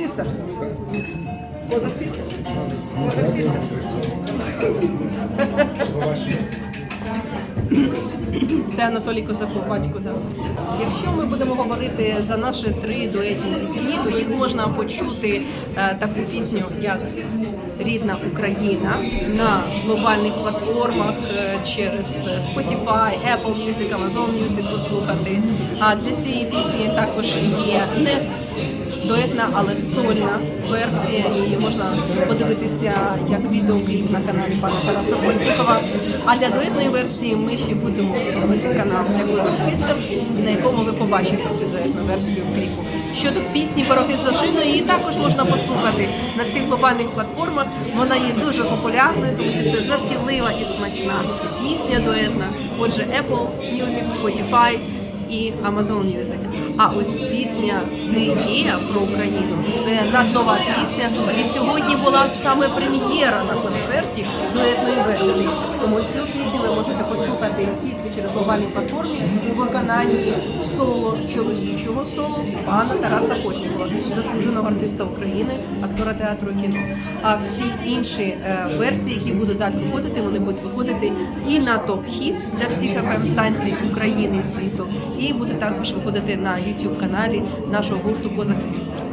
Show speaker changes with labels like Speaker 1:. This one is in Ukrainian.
Speaker 1: Sisters. Козак Sisters. Козак Sisters. Це Анатолій Козаков, батько да. Якщо ми будемо говорити за наші три дуетні пісні, то їх можна почути е, таку пісню, як Рідна Україна на глобальних платформах е, через Spotify, Apple Music, Amazon Music послухати. А для цієї пісні також є не дуетна, але сольна версія. Її можна подивитися як відеокліп на каналі пана Тараса Коснікова. А для дуетної версії ми ще будемо робити канал Козак System, на якому ви побачите цю дуетну версію кліпу. Щодо пісні Пороги з ожиною, її також можна послухати на всіх глобальних платформах. Вона є дуже популярною, тому що це жартівлива і смачна пісня дуетна. Отже, Apple Music, Spotify і Amazon Music. А ось пісня Гея про Україну це наднова пісня. І сьогодні була саме прем'єра на концерті дуетної версії. Тому цю пісню можете послухати тільки через глобальні платформи у виконанні соло чоловічого соло пана Тараса Косікова, заслуженого артиста України, актора театру і кіно. А всі інші е, версії, які будуть далі виходити, вони будуть виходити і на топ-хіт для всіх fm станцій України і світу, і будуть також виходити на YouTube каналі нашого гурту Козак Sisters.